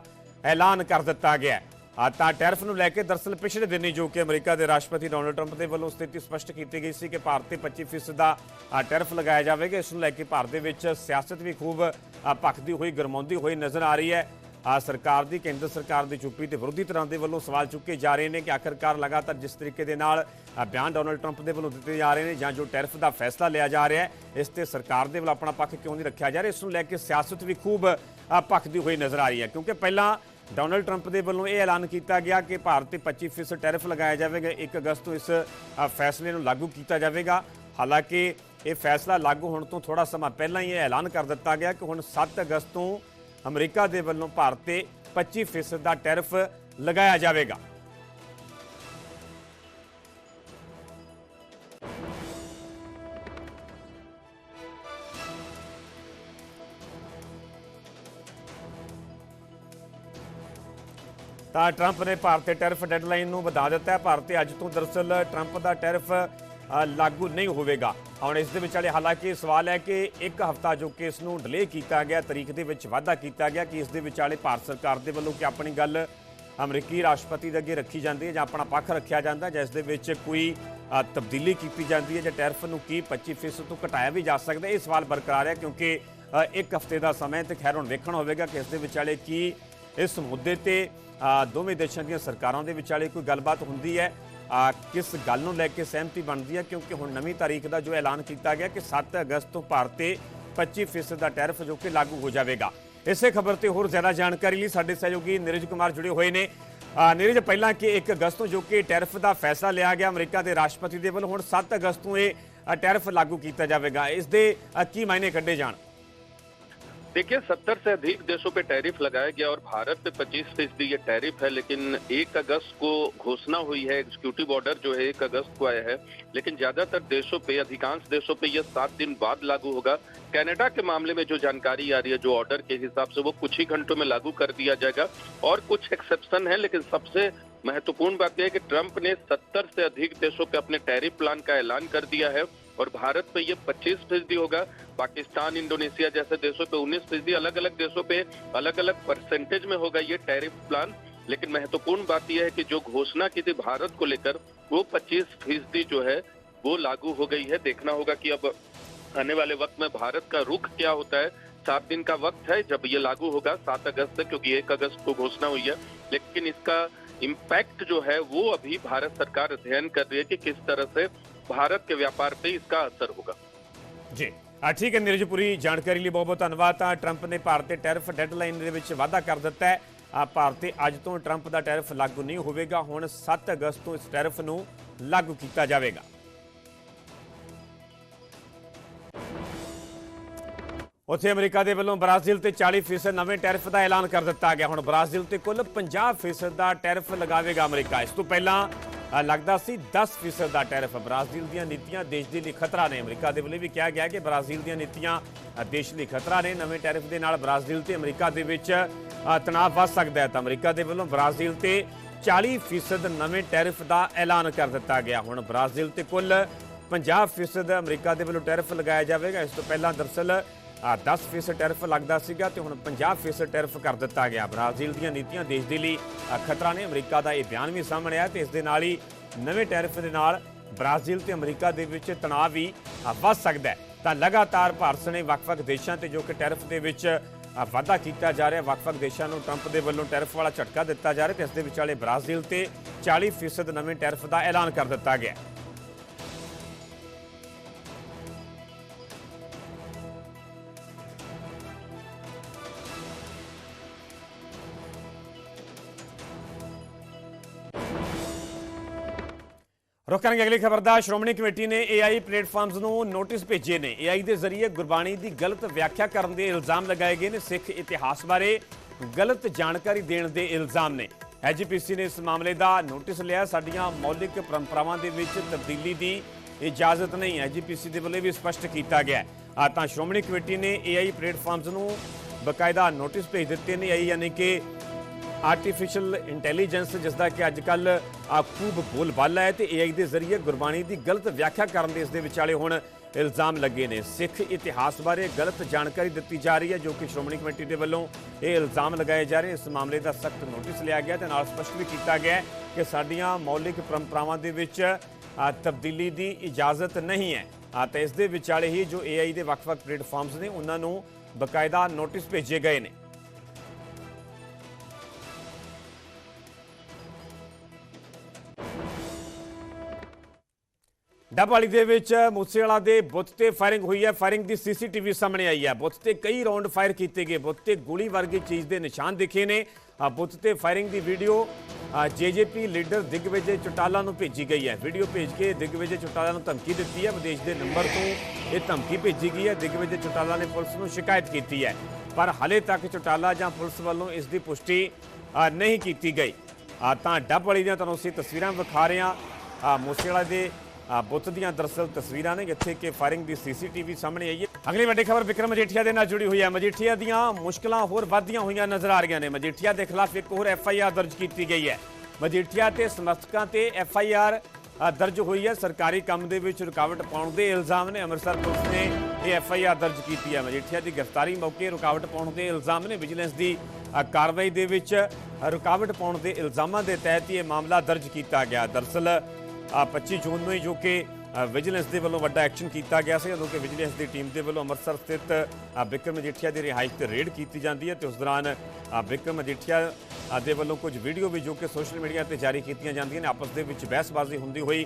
ਐਲਾਨ ਕਰ ਦਿੱਤਾ ਗਿਆ ਹੈ। ਤਾਂ ਟੈਰਫ ਨੂੰ ਲੈ ਕੇ ਦਰਅਸਲ ਪਿਛਲੇ ਦਿਨ ਹੀ ਜੋ ਕਿ ਅਮਰੀਕਾ ਦੇ ਰਾਸ਼ਟਰਪਤੀ ਡੋਨਲਡ ਟਰੰਪ ਦੇ ਵੱਲੋਂ ਸਥਿਤੀ ਸਪਸ਼ਟ ਕੀਤੀ ਗਈ ਸੀ ਕਿ ਭਾਰਤ ਤੇ 25% ਦਾ ਟੈਰਫ ਲਗਾਇਆ ਜਾਵੇਗਾ, ਇਸ ਨੂੰ ਲੈ ਕੇ ਭਾਰਤ ਦੇ ਵਿੱਚ ਸਿਆਸਤ ਵੀ ਖੂਬ ਭਖਦੀ ਹੋਈ, ਗਰਮਾਉਂਦੀ ਹੋਈ ਨਜ਼ਰ ਆ ਰਹੀ ਹੈ। ਆ ਸਰਕਾਰ ਦੀ, ਕੇਂਦਰ ਸਰਕਾਰ ਦੀ ਚੁੱਪੀ ਤੇ ਵਿਰੋਧੀ ਧਿਰਾਂ ਦੇ ਵੱਲੋਂ ਸਵਾਲ ਚੁੱਕੇ ਜਾ ਰਹੇ ਨੇ ਕਿ ਆਖਰਕਾਰ ਲਗਾਤਾਰ ਜਿਸ ਤਰੀਕੇ ਦੇ ਨਾਲ ਬਿਆਨ ਡੋਨਲਡ ਟਰੰਪ ਦੇ ਵੱਲੋਂ ਦਿੱਤੇ ਜਾ ਰਹੇ ਨੇ ਜਾਂ ਜੋ ਟੈਰਫ ਦਾ ਫੈਸਲਾ ਲਿਆ ਜਾ ਰਿਹਾ ਹੈ, ਇਸ ਤੇ ਸਰਕਾਰ ਦੇ ਵੱਲੋਂ ਆਪਣਾ ਪੱਖ ਕਿਉਂ ਨਹੀਂ ਰੱਖਿਆ ਜਾ ਰਿਹਾ? ਇਸ ਨੂੰ ਲੈ ਕੇ ਸਿਆਸਤ ਵੀ ਖੂਬ ਭਖਦੀ ਹੋਈ ਨਜ਼ਰ ਆ ਰਹੀ ਹੈ। ਕਿਉਂਕਿ ਪਹਿਲਾਂ ਡੋਨਲਡ ਟਰੰਪ ਦੇ ਵੱਲੋਂ ਇਹ ਐਲਾਨ ਕੀਤਾ ਗਿਆ ਕਿ ਭਾਰਤ ਤੇ 25% ਟੈਰਿਫ ਲਗਾਇਆ ਜਾਵੇਗਾ। 1 ਅਗਸਤ ਤੋਂ ਇਸ ਫੈਸਲੇ ਨੂੰ ਲਾਗੂ ਕੀਤਾ ਜਾਵੇਗਾ। ਹਾਲਾਂਕਿ ਇਹ ਫੈਸਲਾ ਲਾਗੂ ਹੋਣ ਤੋਂ ਥੋੜਾ ਸਮਾਂ ਪਹਿਲਾਂ ਹੀ ਇਹ ਐਲਾਨ ਕਰ ਦਿੱਤਾ ਗਿਆ ਕਿ ਹੁਣ 7 ਅਗਸਤ ਤੋਂ ਅਮਰੀਕਾ ਦੇ ਵੱਲੋਂ ਭਾਰਤ ਤੇ 25% ਦਾ ਟੈਰਿਫ ਲਗਾਇਆ ਜਾਵੇਗਾ। ਤਾਂ ਟਰੰਪ ਨੇ ਭਾਰਤ ਤੇ ਟੈਰਿਫ ਡੈਡਲਾਈਨ ਨੂੰ ਵਧਾ ਦਿੱਤਾ ਹੈ। ਭਾਰਤ ਤੇ ਅੱਜ ਤੋਂ ਦਰਅਸਲ ਟਰੰਪ ਦਾ ਟੈਰਿਫ ਲਾਗੂ ਨਹੀਂ ਹੋਵੇਗਾ। ਹੁਣ ਇਸ ਦੇ ਵਿਚਾਲੇ ਹਾਲਾਂਕਿ ਸਵਾਲ ਹੈ ਕਿ ਇੱਕ ਹਫਤਾ ਜੋ ਕਿ ਇਸ ਨੂੰ ਡਿਲੇ ਕੀਤਾ ਗਿਆ, ਤਰੀਕ ਦੇ ਵਿੱਚ ਵਾਧਾ ਕੀਤਾ ਗਿਆ, ਕਿ ਇਸ ਦੇ ਵਿਚਾਲੇ ਭਾਰਤ ਸਰਕਾਰ ਦੇ ਵੱਲੋਂ ਕਿ ਆਪਣੀ ਗੱਲ ਅਮਰੀਕੀ ਰਾਸ਼ਟਰਪਤੀ ਦੇ ਅੱਗੇ ਰੱਖੀ ਜਾਂਦੀ ਹੈ ਜਾਂ ਆਪਣਾ ਪੱਖ ਰੱਖਿਆ ਜਾਂਦਾ ਹੈ, ਜਿਸ ਦੇ ਵਿੱਚ ਕੋਈ ਤਬਦੀਲੀ ਕੀਤੀ ਜਾਂਦੀ ਹੈ ਜਾਂ ਟੈਰਿਫ ਨੂੰ ਕੀ 25% ਤੋਂ ਘਟਾਇਆ ਵੀ ਜਾ ਸਕਦਾ ਇਹ ਸਵਾਲ ਬਰਕਰਾਰ ਹੈ ਕਿਉਂਕਿ ਇੱਕ ਹਫ਼ਤੇ ਦਾ ਸਮਾਂ ਤੇ ਖੈਰ ਹੁਣ ਵੇਖਣ ਹੋਵੇਗਾ ਕਿ ਇਸ ਦੇ ਵਿਚਾਲੇ ਕੀ ਇਸ ਮੁੱਦੇ ਤੇ ਦੋਵੇਂ ਦੇਸ਼ਾਂ ਦੀਆਂ ਸਰਕਾਰਾਂ ਦੇ ਵਿਚਾਲੇ ਕੋਈ ਗੱਲਬਾਤ ਹੁੰਦੀ ਹੈ? ਕਿਸ ਗੱਲ ਨੂੰ ਲੈ ਕੇ ਸਹਿਮਤੀ ਬਣਦੀ ਹੈ? ਕਿਉਂਕਿ ਹੁਣ ਨਵੀਂ ਤਾਰੀਖ ਦਾ ਜੋ ਐਲਾਨ ਕੀਤਾ ਗਿਆ ਕਿ 7 ਅਗਸਤ ਤੋਂ ਭਾਰਤ ਤੇ 25% ਦਾ ਟੈਰਿਫ ਜੋ ਕਿ ਲਾਗੂ ਹੋ ਜਾਵੇਗਾ। ਇਸੇ ਖਬਰ ਤੇ ਹੋਰ ਜ਼ਿਆਦਾ ਜਾਣਕਾਰੀ ਲਈ ਸਾਡੇ ਸਹਿਯੋਗੀ ਨਿਰਜ ਕੁਮਾਰ ਜੁੜੇ ਹੋਏ ਨੇ। ਅ, ਨੀਰਜ ਪਹਿਲਾਂ ਕਿ 1 ਅਗਸਤ ਤੋਂ ਜੋ ਕਿ ਟੈਰਿਫ ਦਾ ਫੈਸਲਾ ਲਿਆ ਗਿਆ ਅਮਰੀਕਾ ਦੇ ਰਾਸ਼ਟਰਪਤੀ ਦੇ ਵੱਲੋਂ ਹੁਣ 7 ਅਗਸਤ ਤੋਂ ਇਹ ਅ, ਟੈਰਿਫ ਲਾਗੂ ਕੀਤਾ ਜਾਵੇਗਾ। ਇਸ ਦੇ ਕੀ ਮਾਇਨੇ ਕੱਢੇ ਜਾਣ? देखिए, सत्तर से अधिक देशों पे टैरिफ लगाया गया और भारत पे 25 फ़ीसदी ये टैरिफ है, लेकिन एक अगस्त को घोषणा हुई है एग्जीक्यूटिव ऑर्डर जो है, एक अगस्त को आया है। लेकिन ज़्यादातर देशों पे, अधिकांश देशों पे ये सात दिन बाद लागू होगा। कनाडा के मामले में जो जानकारी आ रही है, जो ऑर्डर के हिसाब से, वो कुछ ही घंटों में लागू कर दिया जाएगा। और कुछ एक्सेप्शन है, लेकिन सबसे महत्वपूर्ण बात यह है कि ट्रंप ने 70 से अधिक देशों पे अपने टैरिफ प्लान का ऐलान कर दिया है। और भारत पे ये 25 फ़ीसदी होगा। पाकिस्तान, इंडोनेशिया जैसे देशों पे 19 फ़ीसदी अलग अलग देशों पे अलग अलग परसेंटेज में होगा ये टैरिफ प्लान लेकिन महत्वपूर्ण बात यह है कि जो घोषणा की थी भारत को लेकर, वो 25 फ़ीसदी जो है, वो लागू हो गई है। देखना होगा कि अब आने वाले वक्त में भारत का रुख क्या होता है। सात दिन का वक्त है जब ये लागू होगा, सात अगस्त तक क्योंकि एक अगस्त को घोषणा हुई है। लेकिन इसका इम्पैक्ट जो है, वो अभी भारत सरकार अध्ययन कर रही है कि किस तरह से भारत के व्यापार पे इसका असर होगा ਜੀ ਆ ਠੀਕ ਹੈ ਨੀਰਜ ਪੁਰੀ ਜਾਣਕਾਰੀ ਲਈ ਬਹੁਤ ਬਹੁਤ ਧੰਨਵਾਦ ਤਾਂ ਟਰੰਪ ਨੇ ਭਾਰਤ ਤੇ ਟੈਰਿਫ ਡੈਡਲਾਈਨ ਦੇ ਵਿੱਚ ਵਾਧਾ ਕਰ ਦਿੱਤਾ ਹੈ ਆ ਭਾਰਤ ਤੇ ਅੱਜ ਤੋਂ ਟਰੰਪ ਦਾ ਟੈਰਿਫ ਲਾਗੂ ਨਹੀਂ ਹੋਵੇਗਾ ਹੁਣ 7 ਅਗਸਤ ਤੋਂ ਇਸ ਟੈਰਿਫ ਨੂੰ ਲਾਗੂ ਕੀਤਾ ਜਾਵੇਗਾ ਉੱਥੇ ਅਮਰੀਕਾ ਦੇ ਵੱਲੋਂ ਬ੍ਰਾਜ਼ੀਲ ਤੇ 40% ਨਵੇਂ ਟੈਰਿਫ ਦਾ ਐਲਾਨ ਕਰ ਦਿੱਤਾ ਗਿਆ ਹੁਣ ਬ੍ਰਾਜ਼ੀਲ ਤੇ ਕੁੱਲ 50% ਦਾ ਟੈਰਿਫ ਲਗਾਵੇਗਾ ਅਮਰੀਕਾ ਇਸ ਤੋਂ ਪਹਿਲਾਂ ਅ, ਲੱਗਦਾ ਸੀ 10% ਦਾ ਟੈਰਿਫ ਬ੍ਰਾਜ਼ੀਲ ਦੀਆਂ ਨੀਤੀਆਂ ਦੇਸ਼ ਦੇ ਲਈ ਖਤਰਾ ਨੇ। ਅਮਰੀਕਾ ਦੇ ਵੱਲੋਂ ਵੀ ਕਿਹਾ ਗਿਆ ਕਿ ਬ੍ਰਾਜ਼ੀਲ ਦੀਆਂ ਨੀਤੀਆਂ ਦੇਸ਼ ਲਈ ਖਤਰਾ ਨੇ। ਨਵੇਂ ਟੈਰਿਫ ਦੇ ਨਾਲ ਬ੍ਰਾਜ਼ੀਲ ਤੇ ਅਮਰੀਕਾ ਦੇ ਵਿੱਚ ਤਣਾਅ ਵੱਧ ਸਕਦਾ ਹੈ ਤਾਂ ਅਮਰੀਕਾ ਦੇ ਵੱਲੋਂ ਬ੍ਰਾਜ਼ੀਲ ਤੇ 40% ਨਵੇਂ ਟੈਰਿਫ ਦਾ ਐਲਾਨ ਕਰ ਦਿੱਤਾ ਗਿਆ। ਹੁਣ ਬ੍ਰਾਜ਼ੀਲ ਤੇ ਕੁੱਲ 50% ਅਮਰੀਕਾ ਦੇ ਵੱਲੋਂ ਟੈਰਿਫ ਲਗਾਇਆ ਜਾਵੇਗਾ। ਇਸ ਤੋਂ ਪਹਿਲਾਂ ਦਰਸਲ 10% ਟੈਰਿਫ ਲੱਗਦਾ ਸੀਗਾ ਤੇ ਹੁਣ 50% ਟੈਰਿਫ ਕਰ ਦਿੱਤਾ ਗਿਆ। ਬ੍ਰਾਜ਼ੀਲ ਦੀਆਂ ਨੀਤੀਆਂ ਦੇਸ਼ ਦੇ ਲਈ ਖਤਰਾ ਨੇ। ਅਮਰੀਕਾ ਦਾ ਇਹ ਬਿਆਨ ਵੀ ਸਾਹਮਣੇ ਆਇਆ ਤੇ ਇਸ ਦੇ ਨਾਲ ਹੀ ਨਵੇਂ ਟੈਰਿਫ ਦੇ ਨਾਲ ਬ੍ਰਾਜ਼ੀਲ ਤੇ ਅਮਰੀਕਾ ਦੇ ਵਿੱਚ ਤਣਾਅ ਵੀ ਵੱਧ ਸਕਦਾ ਹੈ। ਤਾਂ ਲਗਾਤਾਰ ਭਾਰਤ ਨੇ ਵੱਖ-ਵੱਖ ਦੇਸ਼ਾਂ ਤੇ ਜੋ ਕਿ ਟੈਰਿਫ ਦੇ ਵਿੱਚ ਵਾਧਾ ਕੀਤਾ ਜਾ ਰਿਹਾ, ਵੱਖ-ਵੱਖ ਦੇਸ਼ਾਂ ਨੂੰ ਟਰੰਪ ਦੇ ਵੱਲੋਂ ਟੈਰਿਫ ਵਾਲਾ ਝਟਕਾ ਦਿੱਤਾ ਜਾ ਰਿਹਾ ਤੇ ਇਸ ਦੇ ਵਿਚਾਲੇ ਬ੍ਰਾਜ਼ੀਲ ਤੇ 40% ਨਵੇਂ ਟੈਰਿਫ ਦਾ ਐਲਾਨ ਕਰ ਦਿੱਤਾ ਗਿਆ ਰੁਕ ਕਰਾਂਗੇ ਅਗਲੀ ਖਬਰ ਦਾ। ਸ਼੍ਰੋਮਣੀ ਕਮੇਟੀ ਨੇ AI ਪਲੇਟਫਾਰਮਸ ਨੂੰ ਨੋਟਿਸ ਭੇਜੇ ਨੇ। AI ਦੇ ਜ਼ਰੀਏ ਗੁਰਬਾਣੀ ਦੀ ਗਲਤ ਵਿਆਖਿਆ ਕਰਨ ਦੇ ਇਲਜ਼ਾਮ ਲਗਾਏ ਗਏ ਨੇ ਸਿੱਖ ਇਤਿਹਾਸ ਬਾਰੇ। ਗਲਤ ਜਾਣਕਾਰੀ ਦੇਣ ਦੇ ਇਲਜ਼ਾਮ ਨੇ। ਐਜੀਪੀਸੀ ਨੇ ਇਸ ਮਾਮਲੇ ਦਾ ਨੋਟਿਸ ਲਿਆ। ਸਾਡੀਆਂ ਮੌਲਿਕ ਪਰੰਪਰਾਵਾਂ ਦੇ ਵਿੱਚ ਤਬਦੀਲੀ ਦੀ ਇਜਾਜ਼ਤ ਨਹੀਂ ਹੈ ਐਜੀਪੀਸੀ ਦੇ ਵੱਲੋਂ ਵੀ ਸਪਸ਼ਟ ਕੀਤਾ ਗਿਆ ਆ ਤਾਂ ਸ਼੍ਰੋਮਣੀ ਕਮੇਟੀ ਨੇ AI ਪਲੇਟਫਾਰਮਸ ਨੂੰ ਬਕਾਇਦਾ ਨੋਟਿਸ ਭੇਜ ਦਿੱਤੇ ਨੇ। AI ਯਾਨੀ ਕਿ ਆਰਟੀਫੀਸ਼ੀਅਲ ਇੰਟੈਲੀਜੈਂਸ ਜਿਸ ਦਾ ਕਿ ਅੱਜ ਕੱਲ ਖੂਬ ਬੋਲਬਾਲਾ ਹੈ ਤੇ AI ਦੇ ਜ਼ਰੀਏ ਗੁਰਬਾਣੀ ਦੀ ਗਲਤ ਵਿਆਖਿਆ ਕਰਨ ਦੇ ਇਸ ਦੇ ਵਿਚਾਲੇ ਹੁਣ ਇਲਜ਼ਾਮ ਲੱਗੇ ਨੇ। ਸਿੱਖ ਇਤਿਹਾਸ ਬਾਰੇ ਗਲਤ ਜਾਣਕਾਰੀ ਦਿੱਤੀ ਜਾ ਰਹੀ ਹੈ, ਜੋ ਕਿ ਸ਼੍ਰੋਮਣੀ ਕਮੇਟੀ ਦੇ ਵੱਲੋਂ ਇਹ ਇਲਜ਼ਾਮ ਲਗਾਏ ਜਾ ਰਹੇ ਇਸ ਮਾਮਲੇ ਦਾ ਸਖਤ ਨੋਟਿਸ ਲਿਆ ਗਿਆ ਤੇ ਨਾਲ ਸਪਸ਼ਟ ਵੀ ਕੀਤਾ ਗਿਆ ਕਿ ਸਾਡੀਆਂ ਮੌਲਿਕ ਪਰੰਪਰਾਵਾਂ ਦੇ ਵਿੱਚ ਤਬਦੀਲੀ ਦੀ ਇਜਾਜ਼ਤ ਨਹੀਂ ਹੈ। ਆ ਇਸ ਦੇ ਵਿਚਾਲੇ ਹੀ ਜੋ AI ਦੇ ਵੱਖ-ਵੱਖ ਪਲੇਟਫਾਰਮਸ ਨੇ, ਉਹਨਾਂ ਨੂੰ ਬਕਾਇਦਾ ਨੋਟਿਸ ਭੇਜੇ ਗਏ ਨੇ। ਡੱਬਵਾਲੀ ਦੇ ਵਿੱਚ ਮੂਸੇਵਾਲਾ ਦੇ ਬੁੱਤ ਤੇ ਫਾਇਰਿੰਗ ਹੋਈ ਹੈ। ਫਾਇਰਿੰਗ ਦੀ ਸੀਸੀਟੀਵੀ ਸਾਹਮਣੇ ਆਈ ਹੈ। ਬੁੱਤ ਤੇ ਕਈ ਰਾਉਂਡ ਫਾਇਰ ਕੀਤੇ ਗਏ। ਬੁੱਤ ਤੇ ਗੋਲੀ ਵਰਗੀ ਚੀਜ਼ ਦੇ ਨਿਸ਼ਾਨ ਦਿਖੇ ਨੇ। ਆ ਬੁੱਤ ਤੇ ਫਾਇਰਿੰਗ ਦੀ video JJP leader Digvijay Chautala ਨੂੰ ਭੇਜੀ ਗਈ ਹੈ। ਵੀਡੀਓ ਭੇਜ ਕੇ ਦਿਗਵਿਜੇ ਚੋਟਾਲਾ ਨੂੰ ਧਮਕੀ ਦਿੱਤੀ ਹੈ। ਵਿਦੇਸ਼ ਦੇ ਨੰਬਰ ਤੋਂ ਇਹ ਧਮਕੀ ਭੇਜੀ ਗਈ ਹੈ। ਦਿਗਵਿਜੇ ਚੋਟਾਲਾ ਨੇ ਪੁਲਿਸ ਨੂੰ ਸ਼ਿਕਾਇਤ ਕੀਤੀ ਹੈ। ਪਰ ਹਲੇ ਤੱਕ ਚੌਟਾਲਾ ਜਾਂ ਪੁਲਿਸ ਵੱਲੋਂ ਇਸ ਦੀ ਪੁਸ਼ਟੀ ਨਹੀਂ ਕੀਤੀ ਗਈ। ਤਾਂ ਡੱਬ ਵਾਲੀ ਦੀਆਂ ਤੁਹਾਨੂੰ ਅਸੀਂ ਤਸਵੀਰਾਂ ਵਿਖਾ ਰਹੇ ਹਾਂ। ਮੂਸੇਵਾਲਾ ਦੇ ਬੁੱਤ ਦੀਆਂ ਦਰਸਲ ਤਸਵੀਰਾਂ ਨੇ ਜਿੱਥੇ ਕਿ ਫਾਇਰਿੰਗ ਦੀ ਸੀਸੀਟੀਵੀ ਸਾਹਮਣੇ ਆਈ ਹੈ। ਅਗਲੀ ਵੱਡੀ ਖਬਰ ਵਿਕਰਮ ਮਜੀਠੀਆ ਦੇ ਨਾਲ ਜੁੜੀ ਹੋਈ ਹੈ। ਮਜੀਠੀਆ ਦੀਆਂ ਮੁਸ਼ਕਲਾਂ ਹੋਰ ਵੱਧਦੀਆਂ ਹੋਈਆਂ ਨਜ਼ਰ ਆ ਰਹੀਆਂ ਨੇ। ਮਜੀਠੀਆ ਦੇ ਖਿਲਾਫ ਇੱਕ ਹੋਰ ਐਫ ਆਈ ਆਰ ਦਰਜ ਕੀਤੀ ਗਈ ਹੈ। ਮਜੀਠੀਆ ਤੇ ਸਮਰਥਕਾਂ ਤੇ ਐਫ ਆਈ ਆਰ ਦਰਜ ਹੋਈ ਹੈ। ਸਰਕਾਰੀ ਕੰਮ ਦੇ ਵਿੱਚ ਰੁਕਾਵਟ ਪਾਉਣ ਦੇ ਇਲਜ਼ਾਮ ਨੇ। ਅੰਮ੍ਰਿਤਸਰ ਪੁਲਿਸ ਨੇ ਇਹ ਐਫ ਆਈ ਆਰ ਦਰਜ ਕੀਤੀ ਹੈ। ਮਜੀਠੀਆ ਦੀ ਗ੍ਰਿਫਤਾਰੀ ਮੌਕੇ ਰੁਕਾਵਟ ਪਾਉਣ ਦੇ ਇਲਜ਼ਾਮ ਨੇ। ਵਿਜੀਲੈਂਸ ਦੀ ਕਾਰਵਾਈ ਦੇ ਵਿੱਚ ਰੁਕਾਵਟ ਪਾਉਣ ਦੇ ਇਲਜ਼ਾਮਾਂ ਦੇ ਤਹਿਤ ਹੀ ਇਹ ਮਾਮਲਾ ਦਰਜ ਕੀਤਾ ਗਿਆ। ਦਰਅਸਲ 25 ਜੂਨ ਨੂੰ ਹੀ ਜੋ ਕਿ ਵਿਜੀਲੈਂਸ ਦੇ ਵੱਲੋਂ ਵੱਡਾ ਐਕਸ਼ਨ ਕੀਤਾ ਗਿਆ ਸੀ ਜਦੋਂ ਕਿ ਵਿਜੀਲੈਂਸ ਦੀ ਟੀਮ ਦੇ ਵੱਲੋਂ ਅੰਮ੍ਰਿਤਸਰ ਸਥਿਤ ਅ, ਬਿਕਰਮ ਮਜੀਠੀਆ ਦੀ ਰਿਹਾਇਸ਼ ਤੇ ਰੇਡ ਕੀਤੀ ਜਾਂਦੀ ਹੈ ਤੇ ਉਸ ਦੌਰਾਨ ਅ, ਬਿਕਰਮ ਮਜੀਠੀਆ ਦੇ ਵੱਲੋਂ ਕੁਝ ਵੀਡੀਓ ਵੀ ਜੋ ਕਿ ਸੋਸ਼ਲ ਮੀਡੀਆ ਤੇ ਜਾਰੀ ਕੀਤੀਆਂ ਜਾਂਦੀਆਂ ਨੇ ਆਪਸ ਦੇ ਵਿੱਚ ਬਹਿਸਬਾਜ਼ੀ ਹੁੰਦੀ ਹੋਈ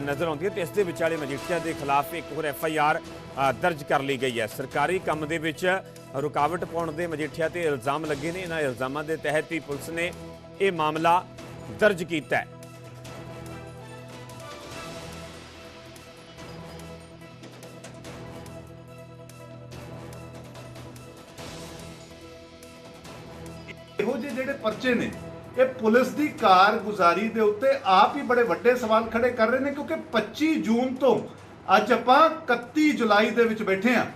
ਨਜ਼ਰ ਆਉਂਦੀ ਹੈ ਤੇ ਇਸ ਦੇ ਵਿਚਾਲੇ ਮਜੀਠੀਆ ਦੇ ਖਿਲਾਫ ਇੱਕ ਹੋਰ ਐਫ ਆਈ ਆਰ ਦਰਜ ਕਰ ਲਈ ਗਈ ਹੈ। ਸਰਕਾਰੀ ਕੰਮ ਦੇ ਵਿੱਚ ਰੁਕਾਵਟ ਪਾਉਣ ਦੇ ਮਜੀਠੀਆ ਤੇ ਇਲਜ਼ਾਮ ਲੱਗੇ ਨੇ। ਇਹਨਾਂ ਇਲਜ਼ਾਮਾਂ ਦੇ ਤਹਿਤ ਹੀ ਪੁਲਿਸ ਨੇ ਇਹ ਮਾਮਲਾ ਦਰਜ ਕੀਤਾ ਹੈ। ਇਹੋ ਜਿਹੜੇ ਪਰਚੇ ਨੇ, ਇਹ ਪੁਲਿਸ ਦੀ ਕਾਰਗੁਜ਼ਾਰੀ ਦੇ ਉੱਤੇ ਆਪ ਹੀ ਬੜੇ ਵੱਡੇ ਸਵਾਲ ਖੜੇ ਕਰ ਰਹੇ ਨੇ, ਕਿਉਂਕਿ 25 ਜੂਨ ਤੋਂ ਅੱਜ ਆਪਾਂ 31 ਜੁਲਾਈ ਦੇ ਵਿੱਚ ਬੈਠੇ ਆ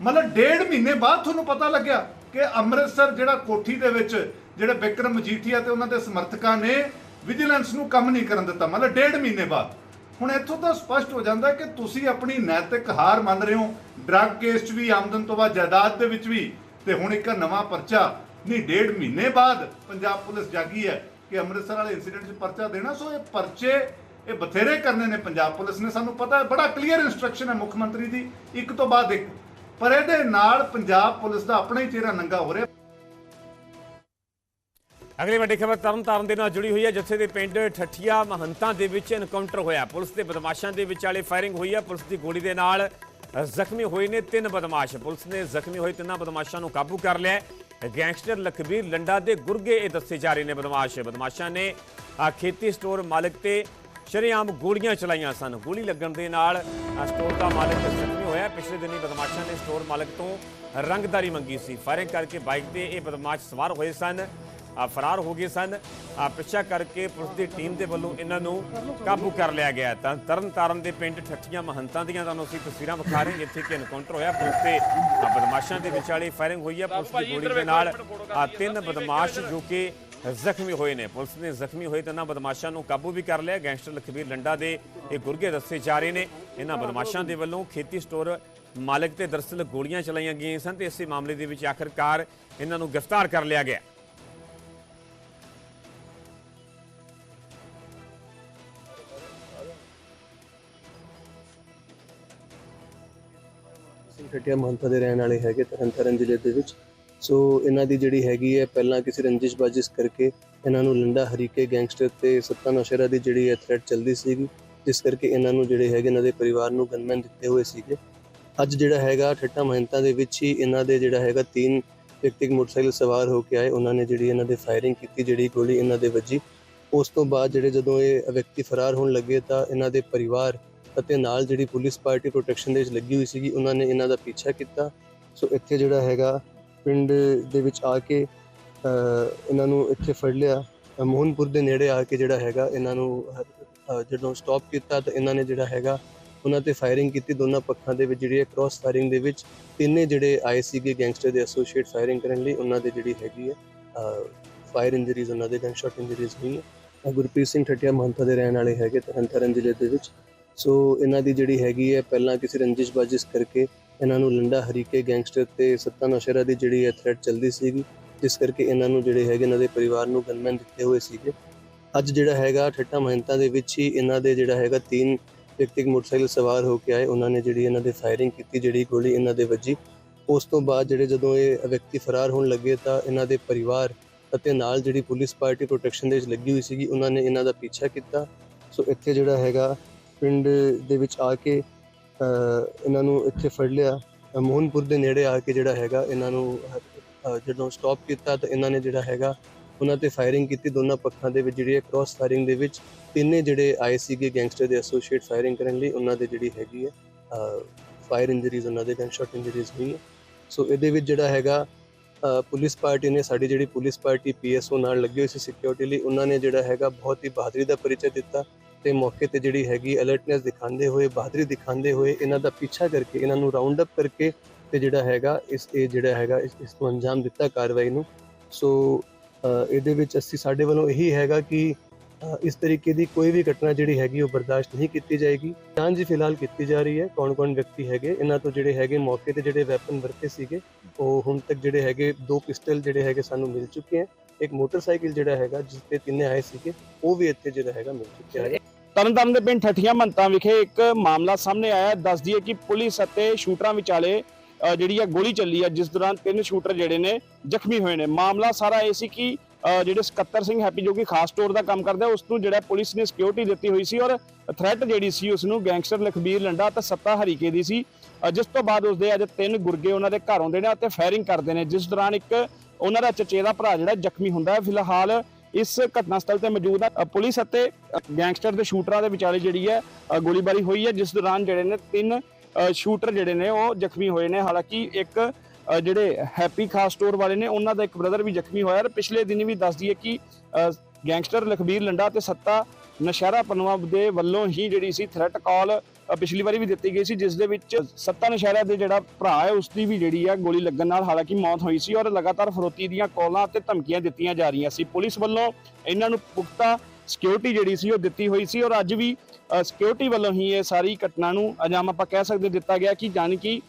ਮਤਲਬ ਡੇਢ ਮਹੀਨੇ ਬਾਅਦ ਤੁਹਾਨੂੰ ਪਤਾ ਲੱਗਿਆ ਕਿ ਅੰਮ੍ਰਿਤਸਰ ਜਿਹੜਾ ਕੋਠੀ ਦੇ ਵਿੱਚ ਜਿਹੜੇ ਵਿਕਰਮ ਮਜੀਠੀਆ ਤੇ ਉਹਨਾਂ ਦੇ ਸਮਰਥਕਾਂ ਨੇ ਵਿਜੀਲੈਂਸ ਨੂੰ ਕੰਮ ਨਹੀਂ ਕਰਨ ਦਿੱਤਾ, ਮਤਲਬ ਡੇਢ ਮਹੀਨੇ ਬਾਅਦ। ਹੁਣ ਇੱਥੋਂ ਤਾਂ ਸਪਸ਼ਟ ਹੋ ਜਾਂਦਾ ਕਿ ਤੁਸੀਂ ਆਪਣੀ ਨੈਤਿਕ ਹਾਰ ਮੰਨ ਰਹੇ ਹੋ। ਡਰੱਗ ਕੇਸ 'ਚ ਵੀ ਆਮਦਨ ਤੋਂ ਬਾਅਦ ਜਾਇਦਾਦ ਦੇ ਵਿੱਚ ਵੀ, ਤੇ ਹੁਣ ਇੱਕ ਨਵਾਂ ਪਰਚਾ ਨਹੀਂ, ਡੇਢ ਮਹੀਨੇ ਬਾਅਦ ਪੰਜਾਬ ਪੁਲਿਸ ਜਾਗੀ ਹੈ ਕਿ ਅੰਮ੍ਰਿਤਸਰ ਵਾਲੇ ਇਨਸੀਡੈਂਟ 'ਚ ਪਰਚਾ ਦੇਣਾ। ਸੋ ਇਹ ਪਰਚੇ ਇਹ ਬਥੇਰੇ ਕਰਨੇ ਨੇ ਪੰਜਾਬ ਪੁਲਿਸ ਨੇ, ਸਾਨੂੰ ਪਤਾ ਹੈ। ਬੜਾ ਕਲੀਅਰ ਇਨਸਟਰਕਸ਼ਨ ਹੈ ਮੁੱਖ ਮੰਤਰੀ ਦੀ, ਇੱਕ ਤੋਂ ਬਾਅਦ ਇੱਕ। ਪਰ ਇਹਦੇ ਨਾਲ ਪੰਜਾਬ ਪੁਲਿਸ ਦਾ ਆਪਣਾ ਹੀ ਚਿਹਰਾ ਨੰਗਾ ਹੋ ਰਿਹਾ। ਅਗਲੀ ਵੱਡੀ ਖਬਰ ਤਰਨਤਾਰਨ ਦੇ ਨਾਲ ਜੁੜੀ ਹੋਈ ਹੈ, ਜਿੱਥੇ ਦੇ ਪਿੰਡ ਠੱਠੀਆ ਮਹੰਤਾਂ ਦੇ ਵਿੱਚ ਐਨਕਾਊਂਟਰ ਹੋਇਆ। ਪੁਲਿਸ ਦੇ ਬਦਮਾਸ਼ਾਂ ਦੇ ਵਿਚਾਲੇ ਫਾਇਰਿੰਗ ਹੋਈ ਹੈ। ਪੁਲਿਸ ਦੀ ਗੋਲੀ ਦੇ ਨਾਲ ਜ਼ਖਮੀ ਹੋਏ ਨੇ ਤਿੰਨ ਬਦਮਾਸ਼। ਪੁਲਿਸ ਨੇ ਜ਼ਖਮੀ ਹੋਏ ਤਿੰਨਾਂ ਬਦਮਾਸ਼ਾਂ ਨੂੰ ਕਾਬੂ ਕਰ ਲਿਆ ਗੈਂਗਸਟਰ ਲਖਬੀਰ ਲੰਡਾ ਦੇ ਗੁਰਗੇ ਇਹ ਦੱਸੇ ਜਾ ਰਹੇ ਨੇ ਬਦਮਾਸ਼। ਬਦਮਾਸ਼ਾਂ ਨੇ ਖੇਤੀ ਸਟੋਰ ਮਾਲਕ ਤੇ ਸ਼ਰੇਆਮ ਗੋਲੀਆਂ ਚਲਾਈਆਂ ਸਨ। ਗੋਲੀ ਲੱਗਣ ਦੇ ਨਾਲ ਸਟੋਰ ਦਾ ਮਾਲਕ ਜ਼ਖਮੀ ਹੋਇਆ। ਪਿਛਲੇ ਦਿਨੀ ਬਦਮਾਸ਼ਾਂ ਨੇ ਸਟੋਰ ਮਾਲਕ ਤੋਂ ਰੰਗਦਾਰੀ ਮੰਗੀ ਸੀ। ਫਾਇਰਿੰਗ ਕਰਕੇ ਬਾਈਕ ਤੇ ਇਹ ਬਦਮਾਸ਼ ਸਵਾਰ ਹੋਏ ਸਨ। ਫਰਾਰ ਹੋ ਗਏ ਸਨ। ਪਿੱਛਾ ਕਰਕੇ ਪੁਲਿਸ ਦੀ ਟੀਮ ਦੇ ਵੱਲੋਂ ਇਹਨਾਂ ਨੂੰ ਕਾਬੂ ਕਰ ਲਿਆ ਗਿਆ। ਤਾਂ ਤਰਨਤਾਰਨ ਦੇ ਪਿੰਡ ਠੱਠੀਆਂ ਮਹੰਤਾਂ ਦੀਆਂ ਤੁਹਾਨੂੰ ਅਸੀਂ ਤਸਵੀਰਾਂ ਵਿਖਾ ਰਹੇ ਹਾਂ ਜਿੱਥੇ ਕਿ ਐਨਕਾਊਂਟਰ ਹੋਇਆ। ਪੁਲਿਸ ਤੇ ਬਦਮਾਸ਼ਾਂ ਦੇ ਵਿਚਾਲੇ ਫਾਇਰਿੰਗ ਹੋਈ ਹੈ। ਪੁਲਿਸ ਦੀ ਗੋਲੀ ਦੇ ਨਾਲ ਤਿੰਨ ਬਦਮਾਸ਼ ਜੋ ਕਿ ਜ਼ਖਮੀ ਹੋਏ ਨੇ। ਪੁਲਿਸ ਨੇ ਜ਼ਖਮੀ ਹੋਏ ਤਿੰਨਾਂ ਬਦਮਾਸ਼ਾਂ ਨੂੰ ਕਾਬੂ ਵੀ ਕਰ ਲਿਆ। ਗੈਂਗਸਟਰ ਲਖਬੀਰ ਲੰਡਾ ਦੇ ਇਹ ਗੁਰਗੇ ਦੱਸੇ ਜਾ ਰਹੇ ਨੇ। ਇਹਨਾਂ ਬਦਮਾਸ਼ਾਂ ਦੇ ਵੱਲੋਂ ਖੇਤੀ ਸਟੋਰ ਮਾਲਕ ਤੇ ਦਰਸਲ ਗੋਲੀਆਂ ਚਲਾਈਆਂ ਗਈਆਂ ਸਨ ਤੇ ਇਸੇ ਮਾਮਲੇ ਦੇ ਵਿੱਚ ਆਖਰਕਾਰ ਇਹਨਾਂ ਨੂੰ ਗ੍ਰਿਫਤਾਰ ਕਰ ਲਿਆ ਗਿਆ। ਸਿੰਘ ਠੱਟਿਆ ਮਹੰਤਾ ਦੇ ਰਹਿਣ ਵਾਲੇ ਹੈਗੇ ਤਰਨਤਾਰਨ ਜ਼ਿਲ੍ਹੇ ਦੇ ਵਿੱਚ। ਸੋ ਇਹਨਾਂ ਦੀ ਜਿਹੜੀ ਹੈਗੀ ਹੈ, ਪਹਿਲਾਂ ਕਿਸੇ ਰੰਜਿਸ਼ ਬਾਜਿਸ਼ ਕਰਕੇ ਇਹਨਾਂ ਨੂੰ ਲੰਡਾ ਹਰੀਕੇ ਗੈਂਗਸਟਰ ਤੇ ਸੱਤਾ ਨੌਸ਼ਰਾ ਦੀ ਜਿਹੜੀ ਹੈ ਥ੍ਰੈਟ ਚੱਲਦੀ ਸੀਗੀ, ਜਿਸ ਕਰਕੇ ਇਹਨਾਂ ਨੂੰ ਜਿਹੜੇ ਹੈਗੇ ਇਹਨਾਂ ਦੇ ਪਰਿਵਾਰ ਨੂੰ ਗਨਮੈਨ ਦਿੱਤੇ ਹੋਏ ਸੀਗੇ। ਅੱਜ ਜਿਹੜਾ ਹੈਗਾ ਠੱਟਾ ਮਹੰਤਾ ਦੇ ਵਿੱਚ ਹੀ ਇਹਨਾਂ ਦੇ ਜਿਹੜਾ ਹੈਗਾ ਤਿੰਨ ਵਿਅਕਤੀ ਮੋਟਰਸਾਈਕਲ ਸਵਾਰ ਹੋ ਕੇ ਆਏ। ਉਹਨਾਂ ਨੇ ਜਿਹੜੀ ਇਹਨਾਂ ਦੇ ਫਾਇਰਿੰਗ ਕੀਤੀ, ਜਿਹੜੀ ਗੋਲੀ ਇਹਨਾਂ ਦੇ ਵੱਜੀ। ਉਸ ਤੋਂ ਬਾਅਦ ਜਿਹੜੇ ਜਦੋਂ ਇਹ ਵਿਅਕਤੀ ਫਰਾਰ ਹੋਣ ਲੱਗੇ ਤਾਂ ਇਹਨਾਂ ਦੇ ਪਰਿਵਾਰ ਅਤੇ ਨਾਲ ਜਿਹੜੀ ਪੁਲਿਸ ਪਾਰਟੀ ਪ੍ਰੋਟੈਕਸ਼ਨ ਦੇ ਵਿੱਚ ਲੱਗੀ ਹੋਈ ਸੀਗੀ, ਉਹਨਾਂ ਨੇ ਇਹਨਾਂ ਦਾ ਪਿੱਛਾ ਕੀਤਾ। ਸੋ ਇੱਥੇ ਜਿਹੜਾ ਹੈਗਾ, ਪਿੰਡ ਦੇ ਵਿੱਚ ਆ ਕੇ ਇਹਨਾਂ ਨੂੰ ਇੱਥੇ ਫੜ ਲਿਆ। ਮੋਹਨਪੁਰ ਦੇ ਨੇੜੇ ਆ ਕੇ ਜਿਹੜਾ ਹੈਗਾ, ਇਹਨਾਂ ਨੂੰ ਜਦੋਂ ਸਟਾਪ ਕੀਤਾ ਤਾਂ ਇਹਨਾਂ ਨੇ ਜਿਹੜਾ ਹੈਗਾ, ਉਹਨਾਂ ਤੇ ਫਾਇਰਿੰਗ ਕੀਤੀ। ਦੋਨਾਂ ਪੱਖਾਂ ਦੇ ਵਿੱਚ ਜਿਹੜੀ ਹੈ ਕ੍ਰਾਸ ਫਾਇਰਿੰਗ ਦੇ ਵਿੱਚ ਤਿੰਨੇ ਜਿਹੜੇ ਆਏ ਸੀਗੇ ਗੈਂਗਸਟਰ ਦੇ ਐਸੋਸੀਏਟ ਫਾਇਰਿੰਗ ਕਰਨ ਲਈ, ਉਹਨਾਂ ਦੇ ਜਿਹੜੀ ਹੈਗੀ ਹੈ ਫਾਇਰ ਇੰਜਰੀਜ਼ ਉਹਨਾਂ ਦੇ ਗਨ ਸ਼ਾਟ ਇੰਜਰੀਜ਼ ਹੋਈ ਗੁਰਪ੍ਰੀਤ ਸਿੰਘ ਠੱਟਿਆ ਮਹੰਤਾ ਦੇ ਰਹਿਣ ਵਾਲੇ ਹੈਗੇ ਤਰਨਤਾਰਨ ਜ਼ਿਲ੍ਹੇ ਦੇ ਵਿੱਚ। ਸੋ ਇਹਨਾਂ ਦੀ ਜਿਹੜੀ ਹੈਗੀ ਹੈ, ਪਹਿਲਾਂ ਕਿਸੇ ਰੰਜਿਸ਼ ਬਾਜਿਸ਼ ਕਰਕੇ ਇਹਨਾਂ ਨੂੰ ਲੰਡਾ ਹਰੀਕੇ ਗੈਂਗਸਟਰ ਤੇ ਸੱਤਾ ਨੌਸ਼ਰਾ ਦੀ ਜਿਹੜੀ ਹੈ ਥ੍ਰੈਟ ਚੱਲਦੀ ਸੀਗੀ, ਜਿਸ ਕਰਕੇ ਇਹਨਾਂ ਨੂੰ ਜਿਹੜੇ ਹੈਗੇ ਇਹਨਾਂ ਦੇ ਪਰਿਵਾਰ ਨੂੰ ਗਨਮੈਨ ਦਿੱਤੇ ਹੋਏ ਸੀਗੇ। ਅੱਜ ਜਿਹੜਾ ਹੈਗਾ ਠੱਟਾ ਮਹੰਤਾ ਦੇ ਵਿੱਚ ਹੀ ਇਹਨਾਂ ਦੇ ਜਿਹੜਾ ਹੈਗਾ ਤਿੰਨ ਵਿਅਕਤੀ ਮੋਟਰਸਾਈਕਲ ਸਵਾਰ ਹੋ ਕੇ ਆਏ। ਉਹਨਾਂ ਨੇ ਜਿਹੜੀ ਇਹਨਾਂ ਦੇ ਫਾਇਰਿੰਗ ਕੀਤੀ, ਜਿਹੜੀ ਗੋਲੀ ਇਹਨਾਂ ਦੇ ਵੱਜੀ। ਉਸ ਤੋਂ ਬਾਅਦ ਜਿਹੜੇ ਜਦੋਂ ਇਹ ਵਿਅਕਤੀ ਫਰਾਰ ਹੋਣ ਲੱਗੇ ਤਾਂ ਇਹਨਾਂ ਦੇ ਪਰਿਵਾਰ ਅਤੇ ਨਾਲ ਜਿਹੜੀ ਪੁਲਿਸ ਪਾਰਟੀ ਪ੍ਰੋਟੈਕਸ਼ਨ ਦੇ ਵਿੱਚ ਲੱਗੀ ਹੋਈ ਸੀਗੀ, ਉਹਨਾਂ ਨੇ ਇਹਨਾਂ ਦਾ ਪਿੱਛਾ ਕੀਤਾ। ਸੋ ਇੱਥੇ ਜਿਹੜਾ ਹੈਗਾ ਪਿੰਡ ਦੇ ਵਿੱਚ ਆ ਕੇ ਇਹਨਾਂ ਨੂੰ ਇੱਥੇ ਫੜ ਲਿਆ। ਮੋਹਨਪੁਰ ਦੇ ਨੇੜੇ ਆ ਕੇ ਜਿਹੜਾ ਹੈਗਾ, ਇਹਨਾਂ ਨੂੰ ਜਦੋਂ ਸਟਾਪ ਕੀਤਾ ਤਾਂ ਇਹਨਾਂ ਨੇ ਜਿਹੜਾ ਹੈਗਾ, ਉਹਨਾਂ ਤੇ ਫਾਇਰਿੰਗ ਕੀਤੀ। ਦੋਨਾਂ ਪੱਖਾਂ ਦੇ ਵਿੱਚ ਜਿਹੜੀ ਹੈ ਕ੍ਰਾਸ ਫਾਇਰਿੰਗ ਦੇ ਵਿੱਚ ਤਿੰਨੇ ਜਿਹੜੇ ਆਏ ਸੀਗੇ ਗੈਂਗਸਟਰ ਦੇ ਐਸੋਸੀਏਟ ਫਾਇਰਿੰਗ ਕਰਨ ਲਈ, ਉਹਨਾਂ ਦੇ ਜਿਹੜੀ ਹੈਗੀ ਹੈ ਫਾਇਰ ਇੰਜਰੀਜ਼ ਉਹਨਾਂ ਦੇ ਗਨ ਸ਼ਾਟ ਇੰਜਰੀਜ਼ ਹੋਈ ਹੈ। ਸੋ ਇਹਦੇ ਵਿੱਚ ਜਿਹੜਾ ਹੈਗਾ ਪੁਲਿਸ ਪਾਰਟੀ ਨੇ, ਸਾਡੀ ਜਿਹੜੀ ਪੁਲਿਸ ਪਾਰਟੀ ਪੀਐਸਓ ਨਾਲ ਲੱਗੀ ਹੋਈ ਸੀ ਸਿਕਿਉਰਿਟੀ ਲਈ, ਉਹਨਾਂ ਨੇ ਜਿਹੜਾ ਹੈਗਾ ਬਹੁਤ ਹੀ ਬਹਾਦਰੀ ਦਾ ਪਰਿਚੈ ਦਿੱਤਾ। ਤੇ ਮੌਕੇ ਤੇ ਜਿਹੜੀ ਹੈਗੀ ਅਲਰਟਨੈਸ ਦਿਖਾਉਂਦੇ ਹੋਏ, ਬਹਾਦਰੀ ਦਿਖਾਉਂਦੇ ਹੋਏ ਇਹਨਾਂ ਦਾ ਪਿੱਛਾ ਕਰਕੇ, ਇਹਨਾਂ ਨੂੰ ਰਾਉਂਡ ਅਪ ਕਰਕੇ ਤੇ ਜਿਹੜਾ ਹੈਗਾ ਇਸ, ਇਹ ਜਿਹੜਾ ਹੈਗਾ ਇਸ ਇਸ ਨੂੰ ਅੰਜਾਮ ਦਿੱਤਾ ਕਾਰਵਾਈ ਨੂੰ। ਸੋ ਇਹਦੇ ਵਿੱਚ ਅਸੀਂ ਸਾਡੇ ਵੱਲੋਂ ਇਹੀ ਹੈਗਾ ਕਿ ਇਸ ਤਰੀਕੇ ਦੀ ਕੋਈ ਵੀ ਘਟਨਾ ਜਿਹੜੀ ਹੈਗੀ ਉਹ ਬਰਦਾਸ਼ਤ ਨਹੀਂ ਕੀਤੀ ਜਾਏਗੀ। ਜਾਂਚ ਫਿਲਹਾਲ ਕੀਤੀ ਜਾ ਰਹੀ ਹੈ। ਕੌਣ-ਕੌਣ ਵਿਅਕਤੀ ਹੈਗੇ, ਇਹਨਾਂ ਤੋਂ ਜਿਹੜੇ ਹੈਗੇ ਮੌਕੇ ਤੇ ਜਿਹੜੇ ਵੈਪਨ ਵਰਤੇ ਸੀਗੇ, ਉਹ ਹੁਣ ਤੱਕ ਜਿਹੜੇ ਹੈਗੇ ਦੋ ਪਿਸਟਲ ਜਿਹੜੇ ਹੈਗੇ ਸਾਨੂੰ ਮਿਲ ਚੁੱਕੇ ਹੈ। ਇੱਕ ਮੋਟਰਸਾਈਕਲ ਜਿਹੜਾ ਹੈਗਾ, ਜਿਸ ਤੇ ਤਿੰਨੇ ਆਏ ਸੀਗੇ, ਉਹ ਵੀ ਇੱਥੇ ਜਿਹੜਾ ਹੈਗਾ ਮਿਲ ਚੁੱਕਿਆ ਹੈ। ਤਰਨਤਾਰਨ ਦੇ ਪਿੰਡ ਠੱਠੀਆਂ ਮੰਤਾਂ ਵਿਖੇ ਇੱਕ ਮਾਮਲਾ ਸਾਹਮਣੇ ਆਇਆ ਦੱਸਦੀ ਹੈ। ਕਿ ਪੁਲਿਸ ਅਤੇ ਸ਼ੂਟਰਾਂ ਵਿਚਾਲੇ ਜਿਹੜੀ ਆ ਗੋਲੀ ਚੱਲੀ ਹੈ ਜਿਸ ਦੌਰਾਨ ਤਿੰਨ ਸ਼ੂਟਰ ਜਿਹੜੇ ਨੇ ਜ਼ਖਮੀ ਹੋਏ ਨੇ। ਮਾਮਲਾ ਸਾਰਾ ਇਹ ਸੀ ਕਿ ਜਿਹੜੇ ਸਕੱਤਰ ਸਿੰਘ ਹੈਪੀ ਜੋ ਕਿ ਖਾਸ ਤੌਰ ਦਾ ਕੰਮ ਕਰਦਾ, ਉਸ ਨੂੰ ਜਿਹੜਾ ਪੁਲਿਸ ਨੇ ਸਿਕਿਉਰਿਟੀ ਦਿੱਤੀ ਹੋਈ ਸੀ ਔਰ ਥ੍ਰੈਟ ਜਿਹੜੀ ਸੀ ਉਸ ਨੂੰ ਗੈਂਗਸਟਰ ਲਖਬੀਰ ਲੰਡਾ ਅਤੇ ਸੱਤਾ ਹਰੀਕੇ ਦੀ ਸੀ। ਜਿਸ ਤੋਂ ਬਾਅਦ ਉਸਦੇ ਅੱਜ ਤਿੰਨ ਗੁਰਗੇ ਉਹਨਾਂ ਦੇ ਘਰ ਆਉਂਦੇ ਨੇ ਅਤੇ ਫਾਇਰਿੰਗ ਕਰਦੇ ਨੇ, ਜਿਸ ਦੌਰਾਨ ਇੱਕ ਉਹਨਾਂ ਦਾ ਚਚੇਰਾ ਭਰਾ ਜਿਹੜਾ ਜ਼ਖਮੀ ਹੁੰਦਾ ਹੈ। ਫਿਲਹਾਲ ਇਸ ਘਟਨਾ ਸਥਲ ਤੇ ਮੌਜੂਦ ਹੈ ਪੁਲਿਸ ਅਤੇ ਗੈਂਗਸਟਰ ਦੇ ਸ਼ੂਟਰਾਂ ਦੇ ਵਿਚਾਲੇ ਜਿਹੜੀ ਹੈ ਗੋਲੀਬਾਰੀ ਹੋਈ ਹੈ, ਜਿਸ ਦੌਰਾਨ ਜਿਹੜੇ ਨੇ ਤਿੰਨ ਸ਼ੂਟਰ ਜਿਹੜੇ ਨੇ ਉਹ ਜ਼ਖਮੀ ਹੋਏ ਨੇ। ਹਾਲਾਂਕਿ ਇੱਕ ਜਿਹੜੇ ਹੈਪੀ ਖਾਸ ਸਟੋਰ ਵਾਲੇ ਨੇ, ਉਹਨਾਂ ਦਾ ਇੱਕ ਬ੍ਰਦਰ ਵੀ ਜ਼ਖਮੀ ਹੋਇਆ। ਔਰ ਪਿਛਲੇ ਦਿਨੀ ਵੀ ਦੱਸ ਦਈਏ ਕਿ ਗੈਂਗਸਟਰ ਲਖਬੀਰ ਲੰਡਾ ਤੇ ਸੱਤਾ ਨਸ਼ਹਿਰਾ ਪਨਵਾ ਦੇ ਵੱਲੋਂ ਹੀ ਜਿਹੜੀ ਸੀ ਥ੍ਰੈਟ ਕਾਲ ਪਿਛਲੀ ਵਾਰੀ ਵੀ ਦਿੱਤੀ ਗਈ ਸੀ, ਜਿਸ ਦੇ ਵਿੱਚ ਸੱਤਾ ਨਸ਼ਹਿਰਾ ਦੇ ਜਿਹੜਾ ਭਰਾ ਹੈ, ਉਸ ਦੀ ਵੀ ਜਿਹੜੀ ਆ ਗੋਲੀ ਲੱਗਣ ਨਾਲ ਹਾਲਾਂਕਿ ਮੌਤ ਹੋਈ ਸੀ ਔਰ ਲਗਾਤਾਰ ਫਰੋਤੀ ਦੀਆਂ ਕਾਲਾਂ ਅਤੇ ਧਮਕੀਆਂ ਦਿੱਤੀਆਂ ਜਾ ਰਹੀਆਂ ਸੀ। ਪੁਲਿਸ ਵੱਲੋਂ ਇਹਨਾਂ ਨੂੰ ਪੁਖਤਾ ਸਿਕਿਉਰਿਟੀ ਜਿਹੜੀ ਸੀ ਉਹ ਦਿੱਤੀ ਹੋਈ ਸੀ ਔਰ ਅੱਜ ਵੀ ਸਿਕਿਉਰਿਟੀ ਵੱਲੋਂ ਹੀ ਇਹ ਸਾਰੀ ਘਟਨਾ ਨੂੰ ਅੰਜਾਮ ਆਪਾਂ ਕਹਿ ਸਕਦੇ ਦਿੱਤਾ ਗਿਆ ਕਿ ਜਾਣੀ ਕਿ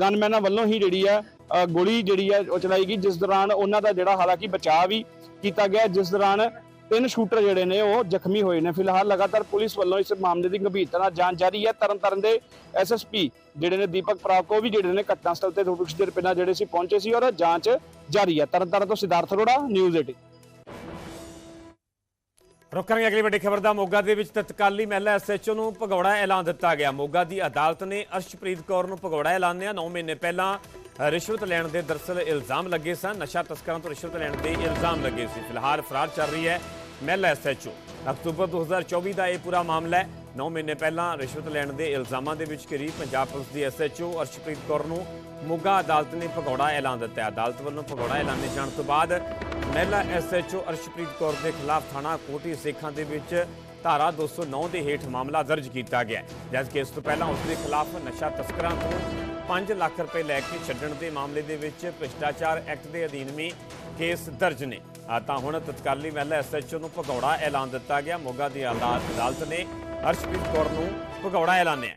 ਗਨਮੈਨਾਂ ਵੱਲੋਂ ਹੀ ਜਿਹੜੀ ਆ ਗੋਲੀ ਜਿਹੜੀ ਆ ਉਹ ਚਲਾਈ ਗਈ, ਜਿਸ ਦੌਰਾਨ ਉਹਨਾਂ ਦਾ ਜਿਹੜਾ ਹਾਲਾਂਕਿ ਬਚਾਅ ਵੀ ਕੀਤਾ ਗਿਆ, ਜਿਸ ਦੌਰਾਨ ਤਿੰਨ ਸ਼ੂਟਰ ਜਿਹੜੇ ਨੇ ਉਹ ਜ਼ਖਮੀ ਹੋਏ ਨੇ। ਫਿਲਹਾਲ ਲਗਾਤਾਰ ਪੁਲਿਸ ਵੱਲੋਂ ਇਸ ਮਾਮਲੇ ਦੀ ਗੰਭੀਰਤਾ ਨਾਲ ਜਾਂਚ ਜਾਰੀ ਹੈ। ਤਰਨਤਾਰਨ ਦੇ ਐਸਐਸਪੀ ਜਿਹੜੇ ਨੇ ਦੀਪਕ ਪ੍ਰਾਕੋ ਵੀ ਜਿਹੜੇ ਨੇ ਘਟਨਾ ਸਥਲ ਤੇ ਥੋੜੀ ਕੁਛ ਦੇਰ ਜਿਹੜੇ ਸੀ ਪਹੁੰਚੇ ਸੀ ਔਰ ਜਾਂਚ ਜਾਰੀ ਹੈ। ਤਰਨਤਾਰਨ ਤੋਂ ਸਿਧਾਰਥ ਅਰੋੜਾ ਨਿਊਜ਼ 18 ਰੁਕ ਕਰਾਂਗੇ ਅਗਲੀ ਵੱਡੀ ਖਬਰ ਦਾ। ਮੋਗਾ ਦੇ ਵਿੱਚ ਤਤਕਾਲੀ ਮਹਿਲਾ ਐਸਐਚਓ ਨੂੰ ਭਗੌੜਾ ਐਲਾਨ ਦਿੱਤਾ ਗਿਆ। ਮੋਗਾ ਦੀ ਅਦਾਲਤ ਨੇ ਅਰਸ਼ਪ੍ਰੀਤ ਕੌਰ ਨੂੰ ਭਗੌੜਾ ਐਲਾਨਿਆ। 9 ਮਹੀਨੇ ਪਹਿਲਾਂ ਰਿਸ਼ਵਤ ਲੈਣ ਦੇ ਦਰਸਲ ਇਲਜ਼ਾਮ ਲੱਗੇ ਸਨ। ਨਸ਼ਾ ਤਸਕਰਾਂ ਤੋਂ ਰਿਸ਼ਵਤ ਲੈਣ ਦੇ ਇਲਜ਼ਾਮ ਲੱਗੇ ਸੀ। ਫਿਲਹਾਲ ਫਰਾਰ ਚੱਲ ਰਹੀ ਹੈ ਮਹਿਲਾ ਐਸਐਚਓ ਅਕਤੂਬਰ 2024 ਦਾ ਇਹ ਪੂਰਾ ਮਾਮਲਾ ਹੈ। 9 ਮਹੀਨੇ ਪਹਿਲਾਂ ਰਿਸ਼ਵਤ ਲੈਣ ਦੇ ਇਲਜ਼ਾਮਾਂ ਦੇ ਵਿੱਚ ਘਿਰੀ ਪੰਜਾਬ ਪੁਲਿਸ ਦੀ ਐਸਐਚਓ ਅਰਸ਼ਪ੍ਰੀਤ ਕੌਰ ਨੂੰ ਮੋਗਾ ਅਦਾਲਤ ਨੇ ਭਗੌੜਾ ਐਲਾਨ ਦਿੱਤਾ। ਅਦਾਲਤ ਵੱਲੋਂ ਭਗੌੜਾ ਐਲਾਨੇ ਜਾਣ ਤੋਂ ਬਾਅਦ ਮਹਿਲਾ ਐਸਐਚਓ ਅਰਸ਼ਪ੍ਰੀਤ ਕੌਰ ਦੇ ਖਿਲਾਫ ਥਾਣਾ ਕੋਟੀ ਸੇਖਾਂ ਦੇ ਵਿੱਚ ਧਾਰਾ 209 ਦੇ ਹੇਠ ਮਾਮਲਾ ਦਰਜ ਕੀਤਾ ਗਿਆ ਜਦ ਕਿ ਇਸ ਤੋਂ ਪਹਿਲਾਂ ਉਸ ਦੇ ਖਿਲਾਫ ਨਸ਼ਾ ਤਸਕਰਾਂ ਤੋਂ 5 ਲੱਖ ਰੁਪਏ ਲੈ ਕੇ ਛੱਡਣ ਦੇ ਮਾਮਲੇ ਦੇ ਵਿੱਚ ਭ੍ਰਿਸ਼ਟਾਚਾਰ ਐਕਟ ਦੇ ਅਧੀਨ ਵੀ ਕੇਸ ਦਰਜ ਨੇ। ਤਾਂ ਹੁਣ ਤਤਕਾਲੀ ਮਹਿਲਾ ਐਸਐਚਓ ਨੂੰ ਭਗੌੜਾ ਐਲਾਨ ਦਿੱਤਾ ਗਿਆ। ਮੋਗਾ ਦੀ ਅਦਾਲਤ ਅਦਾਲਤ ਨੇ ਅਰਸ਼ਪ੍ਰੀਤ ਕੌਰ ਨੂੰ ਭਗੌੜਾ ਐਲਾਨਿਆ।